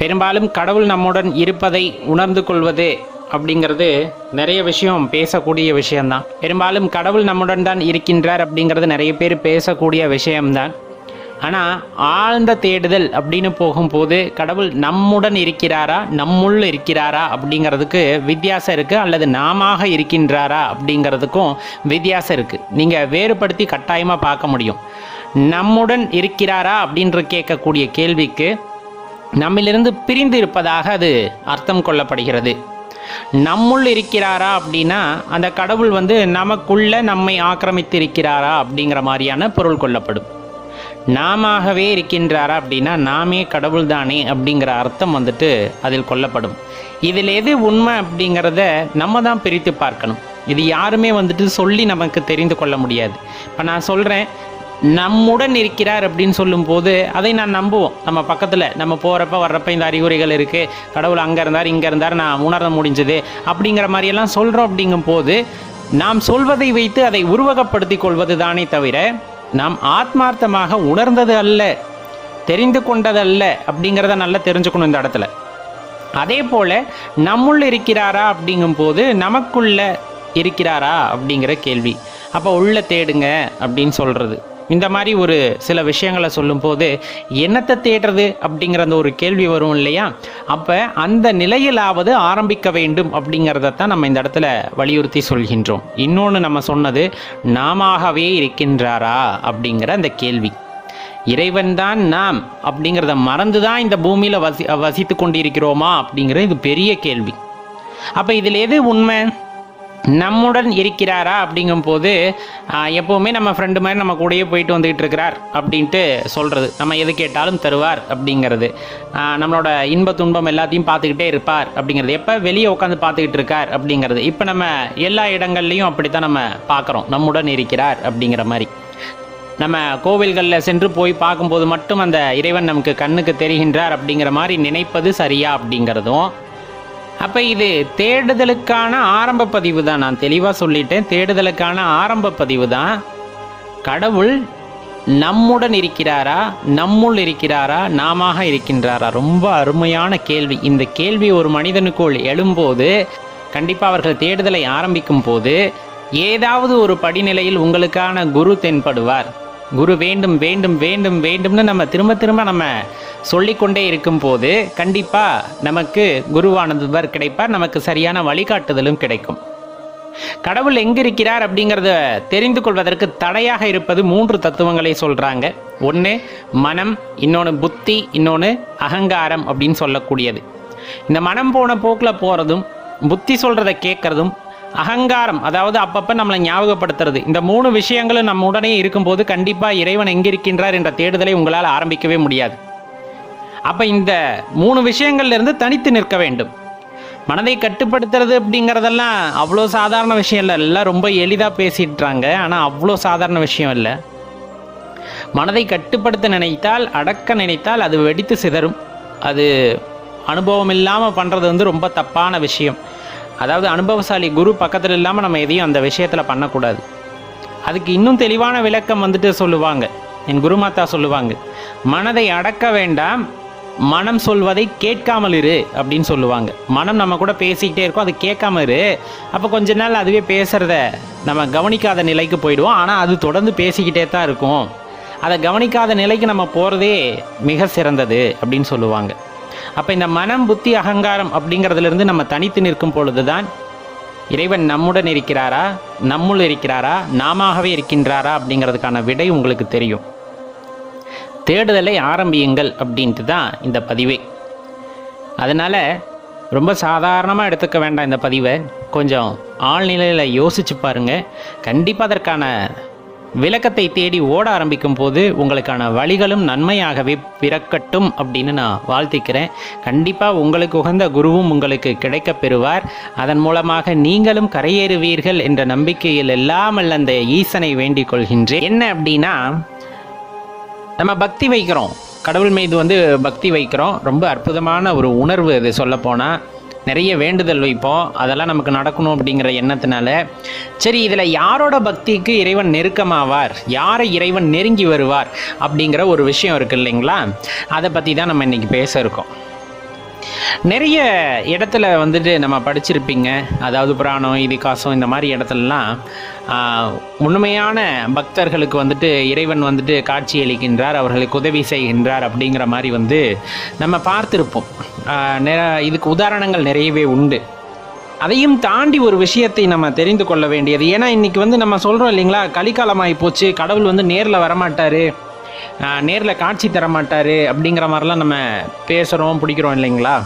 பெரும்பாலும் கடவுள் நம்முடன் இருப்பதை உணர்ந்து கொள்வது அப்படிங்கிறது நிறைய விஷயம் பேசக்கூடிய விஷயம்தான். பெரும்பாலும் கடவுள் நம்முடன் தான் இருக்கின்றார் அப்படிங்கிறது நிறைய பேர் பேசக்கூடிய விஷயம்தான். ஆனால் ஆழ்ந்த தேடுதல் அப்படின்னு போகும்போது கடவுள் நம்முடன் இருக்கிறாரா நம்முள் இருக்கிறாரா அப்படிங்கிறதுக்கு வித்தியாசம் இருக்குது அல்லது நாமாக இருக்கின்றாரா அப்படிங்கிறதுக்கும் வித்தியாசம் இருக்குது நீங்கள் வேறுபடுத்தி கட்டாயமாக பார்க்க முடியும். நம்முடன் இருக்கிறாரா அப்படின்ற கேட்கக்கூடிய கேள்விக்கு நம்மிலிருந்து பிரிந்து இருப்பதாக அது அர்த்தம் கொள்ளப்படுகிறது. நம்முள் இருக்கிறாரா அப்படின்னா அந்த கடவுள் வந்து நமக்குள்ள நம்மை ஆக்கிரமித்து இருக்கிறாரா அப்படிங்கிற மாதிரியான பொருள் கொள்ளப்படும். நாமவே இருக்கின்றாரா அப்படின்னா நாமே கடவுள் தானே அப்படிங்கிற அர்த்தம் வந்துட்டு அதில் கொல்லப்படும் இதில் எது உண்மை அப்படிங்கிறத நம்ம தான் பிரித்து பார்க்கணும். இது யாருமே வந்துட்டு சொல்லி நமக்கு தெரிந்து கொள்ள முடியாது. இப்போ நான் சொல்கிறேன் நம்முடன் இருக்கிறார் அப்படின்னு சொல்லும்போது அதை நான் நம்புவோம். நம்ம பக்கத்தில் நம்ம போகிறப்ப வர்றப்ப இந்த அறிகுறிகள் இருக்குது கடவுள் அங்கே இருந்தார் இங்கே இருந்தார் நான் உணர முடிஞ்சது அப்படிங்கிற மாதிரியெல்லாம் சொல்கிறோம் அப்படிங்கும்போது நாம் சொல்வதை வைத்து அதை உருவகப்படுத்தி கொள்வது தானே தவிர நாம் ஆத்மார்த்தமாக உணர்ந்தது அல்ல தெரிந்து கொண்டது அல்ல அப்படிங்கிறத நல்லா தெரிஞ்சுக்கணும் இந்த இடத்துல. அதே போல் நம்முள் இருக்கிறாரா அப்படிங்கும்போது நமக்குள்ள இருக்கிறாரா அப்படிங்கிற கேள்வி. அப்போ உள்ள தேடுங்க அப்படின்னு சொல்கிறது இந்த மாதிரி ஒரு சில விஷயங்களை சொல்லும்போது என்னத்தை தேடுறது அப்படிங்கிற அந்த ஒரு கேள்வி வரும் இல்லையா? அப்போ அந்த நிலையிலாவது ஆரம்பிக்க வேண்டும் அப்படிங்கிறதத்தான் நம்ம இந்த இடத்துல வலியுறுத்தி சொல்கின்றோம். இன்னொன்று நம்ம சொன்னது நாமாகவே இருக்கின்றாரா? அப்படிங்கிற அந்த கேள்வி. இறைவன்தான் நாம் அப்படிங்கிறத மறந்து தான் இந்த பூமியில் வசி வசித்து கொண்டிருக்கிறோமா அப்படிங்கிற இது பெரிய கேள்வி. அப்போ இதில் எது உண்மை? நம்முடன் இருக்கிறாரா அப்படிங்கும்போது எப்போவுமே நம்ம ஃப்ரெண்டு மாதிரி நம்ம கூடயே போயிட்டு வந்துகிட்டு இருக்கிறார் அப்படின்ட்டு சொல்கிறது நம்ம எது கேட்டாலும் தருவார் அப்படிங்கிறது. நம்மளோட இன்ப துன்பம் எல்லாத்தையும் பார்த்துக்கிட்டே இருப்பார் அப்படிங்கிறது. எப்போ வெளியே உட்காந்து பார்த்துக்கிட்டு இருக்கார் அப்படிங்கிறது. இப்போ நம்ம எல்லா இடங்கள்லையும் அப்படித்தான் நம்ம பார்க்குறோம். நம்முடன் இருக்கிறார் அப்படிங்கிற மாதிரி. நம்ம கோவில்களில் சென்று போய் பார்க்கும்போது மட்டும் அந்த இறைவன் நமக்கு கண்ணுக்கு தெரிகின்றார் அப்படிங்கிற மாதிரி நினைப்பது சரியா அப்படிங்கிறதும் அப்போ இது தேடுதலுக்கான ஆரம்ப பதிவு தான். நான் தெளிவாக சொல்லிட்டேன். தேடுதலுக்கான ஆரம்ப பதிவு தான். கடவுள் நம்முடன் இருக்கிறாரா? நம்முள் இருக்கிறாரா? நாமாக இருக்கின்றாரா? ரொம்ப அருமையான கேள்வி. இந்த கேள்வி ஒரு மனிதனுக்குள் எழும்போது கண்டிப்பாக அவர்கள் தேடுதலை ஆரம்பிக்கும் போது ஏதாவது ஒரு படிநிலையில் உங்களுக்கான குரு தென்படுவார். குரு வேண்டும் வேண்டும் வேண்டும் வேண்டும்னு நம்ம திரும்ப திரும்ப நம்ம சொல்லிக்கொண்டே இருக்கும்போது கண்டிப்பாக நமக்கு குருவானவர் கிடைப்பார். நமக்கு சரியான வழிகாட்டுதலும் கிடைக்கும். கடவுள் எங்கிருக்கிறார் அப்படிங்கிறத தெரிந்து கொள்வதற்கு தடையாக இருப்பது மூன்று தத்துவங்களை சொல்கிறாங்க ஒன்று மனம் இன்னொன்று புத்தி இன்னொன்று அகங்காரம் அப்படின்னு சொல்லக்கூடியது. இந்த மனம் போன போக்கில் போகிறதும் புத்தி சொல்கிறத கேட்குறதும் அகங்காரம் அதாவது அப்பப்போ நம்மளை ஞாபகப்படுத்துறது. இந்த மூணு விஷயங்களும் நம்ம உடனே இருக்கும்போது கண்டிப்பாக இறைவன் எங்கே இருக்கின்றார் என்ற தேடுதலை உங்களால் ஆரம்பிக்கவே முடியாது. அப்போ இந்த மூணு விஷயங்கள்லேருந்து தனித்து நிற்க வேண்டும். மனதை கட்டுப்படுத்துறது அப்படிங்கிறதெல்லாம் அவ்வளோ சாதாரண விஷயம் இல்லை. எல்லாம் ரொம்ப எளிதாக பேசிட்டுறாங்க. ஆனால் அவ்வளோ சாதாரண விஷயம் இல்லை. மனதை கட்டுப்படுத்த நினைத்தால் அடக்க நினைத்தால் அது வெடித்து சிதறும். அது அனுபவம் இல்லாமல் பண்ணுறது வந்து ரொம்ப தப்பான விஷயம். அதாவது அனுபவசாலி குரு பக்கத்தில் இல்லாமல் நம்ம எதையும் அந்த விஷயத்தில் பண்ணக்கூடாது. அதுக்கு இன்னும் தெளிவான விளக்கம் வந்துட்டு சொல்லுவாங்க. என் குருமாத்தா சொல்லுவாங்க மனதை அடக்க வேண்டாம் மனம் சொல்வதை கேட்காமல் இரு அப்படின்னு சொல்லுவாங்க. மனம் நம்ம கூட பேசிக்கிட்டே இருக்கோம் அது கேட்காம இரு. அப்போ கொஞ்ச நாள் அதுவே பேசுகிறத நம்ம கவனிக்காத நிலைக்கு போயிடுவோம். ஆனால் அது தொடர்ந்து பேசிக்கிட்டே தான் இருக்கும். அதை கவனிக்காத நிலைக்கு நம்ம போகிறதே மிக சிறந்தது அப்படின்னு சொல்லுவாங்க. அப்போ இந்த மனம் புத்தி அகங்காரம் அப்படிங்கிறதுலேருந்து நம்ம தனித்து நிற்கும் பொழுது தான் இறைவன் நம்முடன் இருக்கிறாரா நம்முள் இருக்கிறாரா நாமாகவே இருக்கின்றாரா அப்படிங்கிறதுக்கான விடை உங்களுக்கு தெரியும். தேடுதலை ஆரம்பியுங்கள் அப்படின்ட்டு தான் இந்த பதிவே. அதனால் ரொம்ப சாதாரணமாக எடுத்துக்க வேண்டாம் இந்த பதிவை. கொஞ்சம் ஆழ்நிலையில் யோசிச்சு பாருங்கள் கண்டிப்பாக அதற்கான விளக்கத்தை தேடி ஓட ஆரம்பிக்கும் போது உங்களுக்கான வழிகளும் நன்மையாகவே பிறக்கட்டும் அப்படின்னு நான் வாழ்த்திக்கிறேன். கண்டிப்பாக உங்களுக்கு உகந்த குருவும் உங்களுக்கு கிடைக்கப் பெறுவார். அதன் மூலமாக நீங்களும் கரையேறுவீர்கள் என்ற நம்பிக்கையில் இல்லாமல் அந்த ஈசனை வேண்டிக் கொள்கின்றேன். என்ன அப்படின்னா நம்ம பக்தி வைக்கிறோம். கடவுள் மீது வந்து பக்தி வைக்கிறோம். ரொம்ப அற்புதமான ஒரு உணர்வு அது சொல்லப்போனால் நிறைய வேண்டுதல் வைப்போம். அதெல்லாம் நமக்கு நடக்கணும் அப்படிங்கிற எண்ணத்தினால. சரி இதில் யாரோட பக்திக்கு இறைவன் நெருக்கமாவார்? யாரை இறைவன் நெருங்கி வருவார்? அப்படிங்கிற ஒரு விஷயம் இருக்குது இல்லைங்களா? அதை பற்றி தான் நம்ம இன்றைக்கி பேச இருக்கோம். நிறைய இடத்துல வந்துட்டு நம்ம படிச்சிருப்பீங்க. அதாவது புராணம் இதிகாசம் இந்த மாதிரி இடத்துலலாம் உண்மையான பக்தர்களுக்கு வந்துட்டு இறைவன் வந்துட்டு காட்சி அளிக்கின்றார் அவர்களுக்கு உதவி செய்கின்றார் அப்படிங்கிற மாதிரி வந்து நம்ம பார்த்துருப்போம். நிற- இதுக்கு உதாரணங்கள் நிறையவே உண்டு. அதையும் தாண்டி ஒரு விஷயத்தை நம்ம தெரிந்து கொள்ள வேண்டியது. ஏன்னா இன்னைக்கு வந்து நம்ம சொல்கிறோம் இல்லைங்களா கலிக்காலமாகி போச்சு கடவுள் வந்து நேரில் வரமாட்டார். நேரில் காட்சி தர மாட்டார் அப்படிங்கிற மாதிரிலாம் நம்ம பேசுகிறோம் பிடிக்கிறோம் இல்லைங்களா?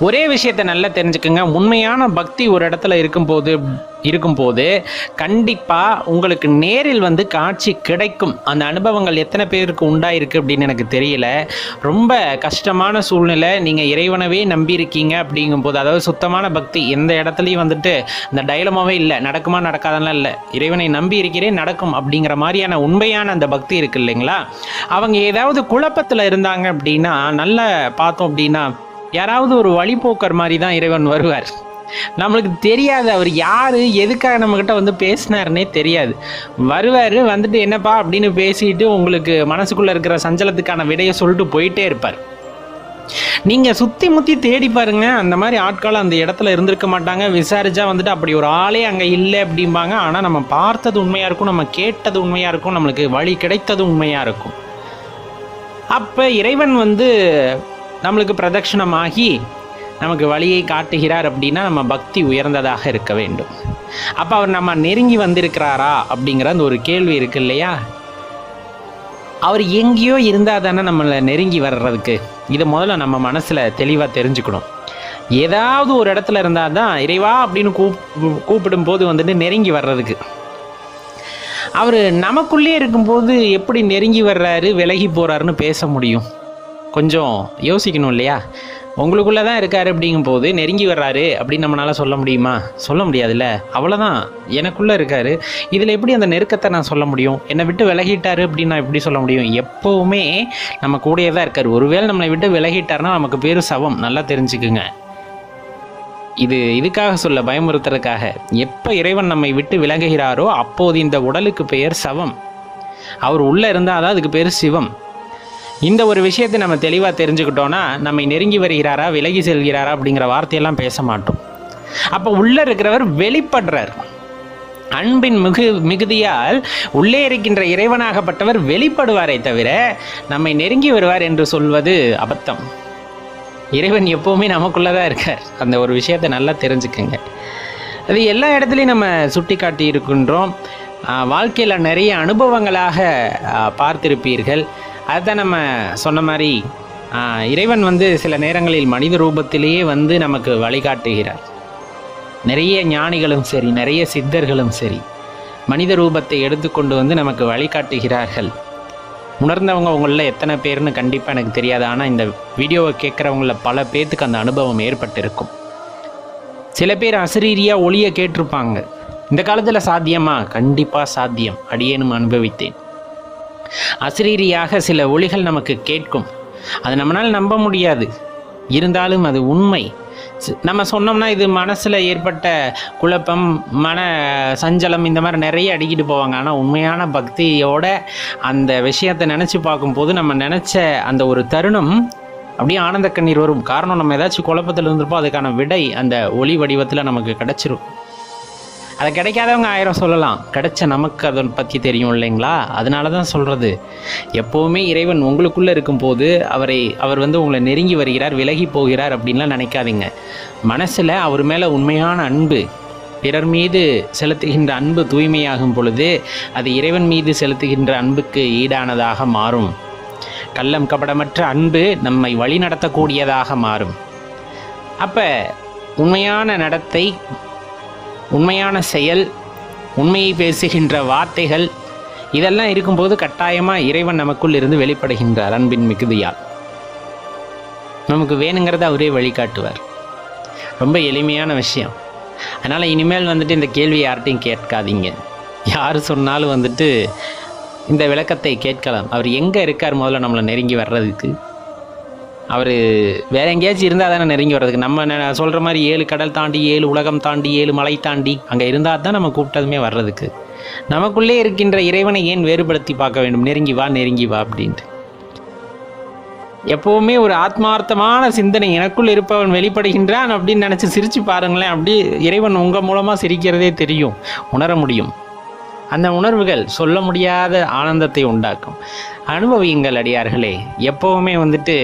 ஒரே விஷயத்தை நல்லா தெரிஞ்சுக்கோங்க. உண்மையான பக்தி ஒரு இடத்துல இருக்கும்போது இருக்கும்போது கண்டிப்பாக உங்களுக்கு நேரில் வந்து காட்சி கிடைக்கும். அந்த அனுபவங்கள் எத்தனை பேருக்கு உண்டாயிருக்கு அப்படின்னு எனக்கு தெரியல. ரொம்ப கஷ்டமான சூழ்நிலை. நீங்கள் இறைவனவே நம்பியிருக்கீங்க அப்படிங்கும்போது அதாவது சுத்தமான பக்தி எந்த இடத்துலையும் வந்துட்டு இந்த டைலமாவே இல்லை. நடக்குமா நடக்காதெல்லாம் இல்லை. இறைவனை நம்பி இருக்கிறேன் நடக்கும் அப்படிங்கிற மாதிரியான உண்மையான அந்த பக்தி இருக்கு இல்லைங்களா? அவங்க ஏதாவது குழப்பத்தில் இருந்தாங்க அப்படின்னா நல்லா பார்த்தோம் அப்படின்னா யாராவது ஒரு வழிபோக்கர் மாதிரி தான் இறைவன் வருவார். நம்மளுக்கு தெரியாது அவர் யார் எதுக்காக நம்மக்கிட்ட வந்து பேசினாருன்னே தெரியாது. வருவார் வந்துட்டு என்னப்பா அப்படின்னு பேசிட்டு உங்களுக்கு மனசுக்குள்ளே இருக்கிற சஞ்சலத்துக்கான விடையை சொல்லிட்டு போயிட்டே இருப்பார். நீங்கள் சுற்றி முற்றி தேடி பாருங்க அந்த மாதிரி ஆட்கள் அந்த இடத்துல இருந்திருக்க மாட்டாங்க. விசாரிச்சா வந்துட்டு அப்படி ஒரு ஆளே அங்கே இல்லை அப்படிம்பாங்க. ஆனால் நம்ம பார்த்தது உண்மையாக இருக்கும் நம்ம கேட்டது உண்மையாக இருக்கும் நம்மளுக்கு வழி கிடைத்தது உண்மையாக இருக்கும். அப்போ இறைவன் வந்து நம்மளுக்கு பிரதட்சிணமாகி நமக்கு வழியை காட்டுகிறார் அப்படின்னா நம்ம பக்தி உயர்ந்ததாக இருக்க வேண்டும். அப்போ அவர் நம்ம நெருங்கி வந்திருக்கிறாரா அப்படிங்கிற அந்த ஒரு கேள்வி இருக்கு இல்லையா? அவர் எங்கேயோ இருந்தால் தானே நம்மளை நெருங்கி வர்றதுக்கு. இதை முதல்ல நம்ம மனசில் தெளிவாக தெரிஞ்சுக்கணும். ஏதாவது ஒரு இடத்துல இருந்தால் தான் இறைவா அப்படின்னு கூப் கூப்பிடும்போது வந்துட்டு நெருங்கி வர்றதுக்கு. அவர் நமக்குள்ளே இருக்கும்போது எப்படி நெருங்கி வர்றாரு விலகி போகிறாருன்னு பேச முடியும். கொஞ்சம் யோசிக்கணும் இல்லையா? உங்களுக்குள்ளே தான் இருக்காரு அப்படிங்கும்போது நெருங்கி வர்றாரு அப்படின்னு நம்மளால் சொல்ல முடியுமா? சொல்ல முடியாதுல்ல. அவ்வளோதான் எனக்குள்ளே இருக்கார். இதில் எப்படி அந்த நெருக்கத்தை நான் சொல்ல முடியும்? என்னை விட்டு விலகிட்டாரு அப்படின்னு நான் எப்படி சொல்ல முடியும்? எப்போவுமே நம்ம கூடயே தான் இருக்கார். ஒருவேளை நம்மளை விட்டு விலகிட்டாருன்னா நமக்கு பேர் சவம். நல்லா தெரிஞ்சுக்குங்க. இது இதுக்காக சொல்ல பயமுறுத்துறதுக்காக. எப்போ இறைவன் நம்மை விட்டு விலகுகிறாரோ அப்போது இந்த உடலுக்கு பெயர் சவம். அவர் உள்ளே இருந்தால் தான் அதுக்கு பேர் சிவம். இந்த ஒரு விஷயத்தை நம்ம தெளிவாக தெரிஞ்சுக்கிட்டோன்னா நம்மை நெருங்கி வருகிறாரா விலகி செல்கிறாரா அப்படிங்கிற வார்த்தையெல்லாம் பேச மாட்டோம். அப்போ உள்ளே இருக்கிறவர் வெளிப்படுறார். அன்பின் மிகு மிகுதியால் உள்ளே இருக்கின்ற இறைவனாகப்பட்டவர் வெளிப்படுவாரே தவிர நம்மை நெருங்கி வருவார் என்று சொல்வது அபத்தம். இறைவன் எப்போவுமே நமக்குள்ளே தான் இருக்கார். அந்த ஒரு விஷயத்தை நல்லா தெரிஞ்சுக்கங்க. அது எல்லா இடத்துலையும் நம்ம சுட்டி காட்டி இருக்கின்றோம் வாழ்க்கையில் நிறைய அனுபவங்களாக பார்த்திருப்பீர்கள். அதுதான் நம்ம சொன்ன மாதிரி இறைவன் வந்து சில நேரங்களில் மனித ரூபத்திலேயே வந்து நமக்கு வழிகாட்டுகிறார். நிறைய ஞானிகளும் சரி நிறைய சித்தர்களும் சரி மனித ரூபத்தை எடுத்துக்கொண்டு வந்து நமக்கு வழிகாட்டுகிறார்கள். உணர்ந்தவங்க உங்களில் எத்தனை பேர்னு கண்டிப்பாக எனக்கு தெரியாது. ஆனால் இந்த வீடியோவை கேட்குறவங்கள பல பேர்த்துக்கு அந்த அனுபவம் ஏற்பட்டிருக்கும். சில பேர் அசரீரியாக ஒளியை கேட்டிருப்பாங்க. இந்த காலத்தில் சாத்தியமா? கண்டிப்பாக சாத்தியம். அடியேனும் அனுபவித்தேன். அசரீரியாக சில ஒளிகள் நமக்கு கேட்கும். அது நம்மளால் நம்ப முடியாது. இருந்தாலும் அது உண்மை. நம்ம சொன்னோம்னா இது மனசில் ஏற்பட்ட குழப்பம் மன சஞ்சலம் இந்த மாதிரி நிறைய அடிக்கிட்டு போவாங்க. ஆனால் உண்மையான பக்தியோட அந்த விஷயத்தை நினச்சி பார்க்கும்போது நம்ம நினச்ச அந்த ஒரு தருணம் அப்படியே ஆனந்த கண்ணீர் வரும். காரணம் நம்ம ஏதாச்சும் குழப்பத்தில் இருந்திருப்போம் அதுக்கான விடை அந்த ஒளி வடிவத்தில் நமக்கு கிடச்சிரும். அது கிடைக்காதவங்க ஆயிரம் சொல்லலாம். கிடைச்ச நமக்கு அதை பற்றி தெரியும் இல்லைங்களா? அதனால தான் சொல்கிறது எப்போவுமே இறைவன் உங்களுக்குள்ளே இருக்கும்போது அவரை அவர் வந்து உங்களை நெருங்கி வருகிறார் விலகி போகிறார் அப்படின்லாம் நினைக்காதீங்க. மனசில் அவர் மேலே உண்மையான அன்பு பிறர் மீது செலுத்துகின்ற அன்பு தூய்மையாகும் பொழுது அது இறைவன் மீது செலுத்துகின்ற அன்புக்கு ஈடானதாக மாறும். கள்ளம் கபடமற்ற அன்பு நம்மை வழிநடத்தக்கூடியதாக மாறும். அப்போ உண்மையான நடத்தை உண்மையான செயல் உண்மையை பேசுகின்ற வார்த்தைகள் இதெல்லாம் இருக்கும்போது கட்டாயமாக இறைவன் நமக்குள் இருந்து வெளிப்படுகின்றார் அன்பின் மிகுதியால். நமக்கு வேணுங்கிறத அவரே வழிகாட்டுவார். ரொம்ப எளிமையான விஷயம். அதனால் இனிமேல் வந்துட்டு இந்த கேள்வி யார்கிட்டையும் கேட்காதீங்க. யார் சொன்னாலும் வந்துட்டு இந்த விளக்கத்தை கேட்கலாம். அவர் எங்கே இருக்கார் முதல்ல நம்மளை நெருங்கி வர்றதுக்கு? அவர் வேற எங்கேயாச்சும் இருந்தால் தானே நெருங்கி வர்றதுக்கு. நம்ம சொல்கிற மாதிரி ஏழு கடல் தாண்டி ஏழு உலகம் தாண்டி ஏழு மலை தாண்டி அங்கே இருந்தால் தான் நம்ம கூப்பிட்டதுமே வர்றதுக்கு. நமக்குள்ளே இருக்கின்ற இறைவனை ஏன் வேறுபடுத்தி பார்க்க வேண்டும்? நெருங்கி வா நெருங்கி வா அப்படின்ட்டு. எப்போவுமே ஒரு ஆத்மார்த்தமான சிந்தனை. எனக்குள் இருப்பவன் வெளிப்படுகின்றான் அப்படின்னு நினச்சி சிரித்து பாருங்களேன். அப்படி இறைவன் உங்கள் மூலமாக சிரிக்கிறதே தெரியும். உணர முடியும். அந்த உணர்வுகள் சொல்ல முடியாத ஆனந்தத்தை உண்டாக்கும். அனுபவியுங்கள் அடியார்களே எப்போவுமே வந்துட்டு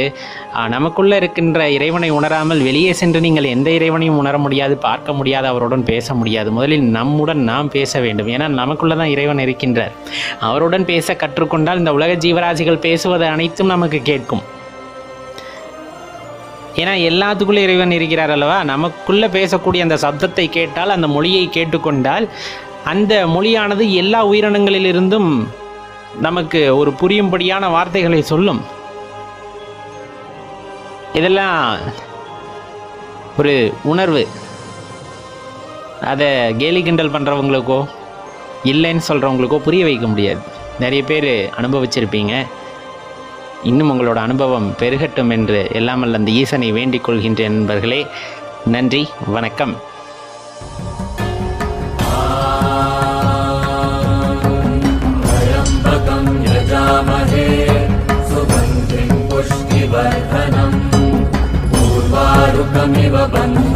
நமக்குள்ளே இருக்கின்ற இறைவனை உணராமல் வெளியே சென்று நீங்கள் எந்த இறைவனையும் உணர முடியாது பார்க்க முடியாது அவருடன் பேச முடியாது. முதலில் நம்முடன் நாம் பேச வேண்டும். ஏன்னா நமக்குள்ளே தான் இறைவன் இருக்கின்றார். அவருடன் பேச கற்றுக்கொண்டால் இந்த உலக ஜீவராசிகள் பேசுவது அனைத்தும் நமக்கு கேட்கும். ஏன்னா எல்லாத்துக்குள்ளே இறைவன் இருக்கிறார் அல்லவா? நமக்குள்ளே பேசக்கூடிய அந்த சப்தத்தை கேட்டால் அந்த மொழியை கேட்டுக்கொண்டால் அந்த மொழியானது எல்லா உயிரினங்களிலிருந்தும் நமக்கு ஒரு புரியும்படியான வார்த்தைகளை சொல்லும். இதெல்லாம் ஒரு உணர்வு. அதை கேலி கிண்டல் பண்ணுறவங்களுக்கோ இல்லைன்னு சொல்கிறவங்களுக்கோ புரிய வைக்க முடியாது. நிறைய பேர் அனுபவிச்சிருப்பீங்க. இன்னும் உங்களோட அனுபவம் பெருகட்டும் என்று எல்லாமல் அந்த ஈசனை வேண்டிக் கொள்கின்ற நண்பர்களே நன்றி வணக்கம். ಶಿವ ಬಂದ